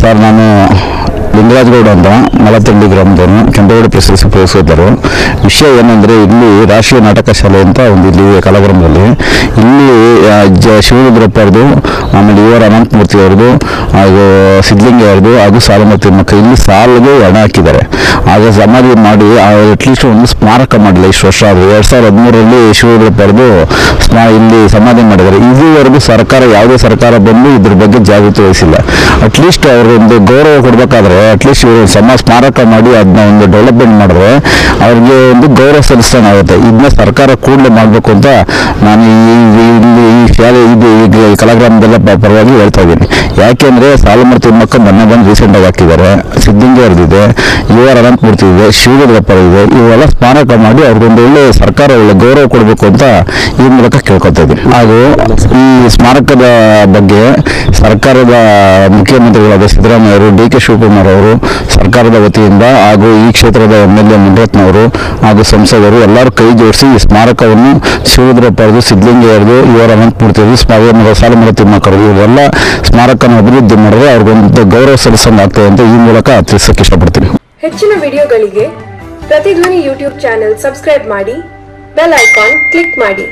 Sir నన్ను ಲಿಂಗರಾಜಗೌಡ ಅಂತ ಮಲತಳ್ಳಿ ಗ್ರಾಮದವನು ಕೆಂಪೇಗೌಡ ಪ್ರಶಸ್ತಿ ವಿಷಯ ಏನಂದರೆ ಇಲ್ಲಿ ರಾಷ್ಟ್ರೀಯ ನಾಟಕ ಶಾಲೆ ಅಂತ ಒಂದು ಇಲ್ಲಿ ಕಲಾಗ್ರಾಮದಲ್ಲಿ ಇಲ್ಲಿ ಜ ಶಿವರುದ್ರಪ್ಪ ಆಮೇಲೆ ಇವರ ಅನಂತಮೂರ್ತಿ ಅವ್ರದ್ದು, ಹಾಗೂ ಸಿದ್ಧಲಿಂಗ ಅವ್ರದ್ದು, ಹಾಗೂ ಸಾಲಮತಿ ಮಕ್ಕ ಇಲ್ಲಿ ಸಾಲಿಗೆ ಹಣ ಹಾಕಿದ್ದಾರೆ. ಆಗ ಸಮಾಧಿ ಮಾಡಿ ಅಟ್ಲೀಸ್ಟ್ ಒಂದು ಸ್ಮಾರಕ ಮಾಡಲಿಲ್ಲ ಇಷ್ಟು ವರ್ಷ ಆದರೂ. ಎರಡು ಸಾವಿರದ ಹದಿಮೂರರಲ್ಲಿ ಶಿವರುದ್ರಪ್ಪ ಅವ್ರದ್ದು ಸ್ಮಾ, ಇಲ್ಲಿ ಸಮಾಧಿ ಮಾಡಿದ್ದಾರೆ. ಇದುವರೆಗೂ ಸರ್ಕಾರ, ಯಾವುದೇ ಸರ್ಕಾರ ಬಂದು ಇದ್ರ ಬಗ್ಗೆ ಜಾಗೃತಿ ವಹಿಸಿಲ್ಲ. ಅಟ್ಲೀಸ್ಟ್ ಅವ್ರಿಗೊಂದು ಗೌರವ ಕೊಡಬೇಕಾದ್ರೆ ಅಟ್ಲೀಸ್ಟ್ ಸಮ ಸ್ಮಾರಕ ಮಾಡಿ ಅದನ್ನ ಒಂದು ಡೆವಲಪ್ಮೆಂಟ್ ಮಾಡಿದ್ರೆ ಅವ್ರಿಗೆ ಒಂದು ಗೌರವ ಸಲ್ಲಿಸ್ದಂಗೆ ಆಗುತ್ತೆ. ಇದನ್ನ ಸರ್ಕಾರ ಕೂಡಲೇ ಮಾಡಬೇಕು ಅಂತ ನಾನು ಇಲ್ಲಿ ಈ ಶಾಲೆ ಇದು ಈಗ ಕಲಾಗ್ರಾಮದಲ್ಲ ಪರವಾಗಿ ಹೇಳ್ತಾ ಇದ್ದೀನಿ. ಯಾಕೆಂದ್ರೆ ಸಾಲುಮರ ತಿಮ್ಮಕ್ಕ ಮೊನ್ನೆ ಬಂದು ರೀಸೆಂಟಾಗಿ ಹಾಕಿದ್ದಾರೆ. ಸಿದ್ಧಂಗಿ ಅವ್ರದ್ದಿದೆ ಇವರ ಅನಂತಮೂರ್ತಿ ಇದೆ ಶಿವರುದ್ರಪ್ಪ ಇದೆ, ಇವೆಲ್ಲ ಸ್ಮಾರಕ ಮಾಡಿ ಅವ್ರಿಗೊಂದು ಒಳ್ಳೆ ಸರ್ಕಾರ, ಒಳ್ಳೆ ಗೌರವ ಕೊಡಬೇಕು ಅಂತ ಈ ಮೂಲಕ ಕೇಳ್ಕೊತಾ ಇದ್ದೀನಿ. ಹಾಗೂ ಈ ಸ್ಮಾರಕದ ಬಗ್ಗೆ ಸರ್ಕಾರದ ಮುಖ್ಯಮಂತ್ರಿಗಳಾದ ಸಿದ್ದರಾಮಯ್ಯ ಅವರು ಡಿ ಕೆ ಶಿವಕುಮಾರ್ ಅವರು, ಸರ್ಕಾರದ ವತಿಯಿಂದ ಹಾಗೂ ಈ ಕ್ಷೇತ್ರದ ಎಂ ಎಲ್ ಎ ಮುನಿರತ್ನವರು ಹಾಗೂ ಸಂಸದರು ಎಲ್ಲರೂ ಕೈ ಜೋಡಿಸಿ ಈ ಸ್ಮಾರಕವನ್ನು ಶಿವದ್ರಪ್ಪರದು ಸಿದ್ದಲಿಂಗಯ್ಯರದು ಇವರ ಅನಂತಮೂರ್ತಿ ಅವ್ರದ್ದು ಸ್ಮಾರಕ ಸಾಲಮರ ತಿಮ್ಮಕ್ಕರು ಇವರೆಲ್ಲ ಸ್ಮಾರಕನ ಅಭಿವೃದ್ಧಿ ಮಾಡಿದ್ರೆ ಅವ್ರಿಗೊಂದು ಗೌರವ ಸಲ್ಲಿಸಂಗಾಗ್ತದೆ ಅಂತ ಈ ಮೂಲಕ ತಿಳಿಸಕ್ಕೆ ಇಷ್ಟಪಡ್ತೀನಿ. ಹೆಚ್ಚಿನ ವಿಡಿಯೋಗಳಿಗೆ ಪ್ರತಿಧ್ವನಿ ಯೂಟ್ಯೂಬ್ ಚಾನೆಲ್ ಸಬ್ಸ್ಕ್ರೈಬ್ ಮಾಡಿ, ಬೆಲ್ ಐಕಾನ್ ಕ್ಲಿಕ್ ಮಾಡಿ.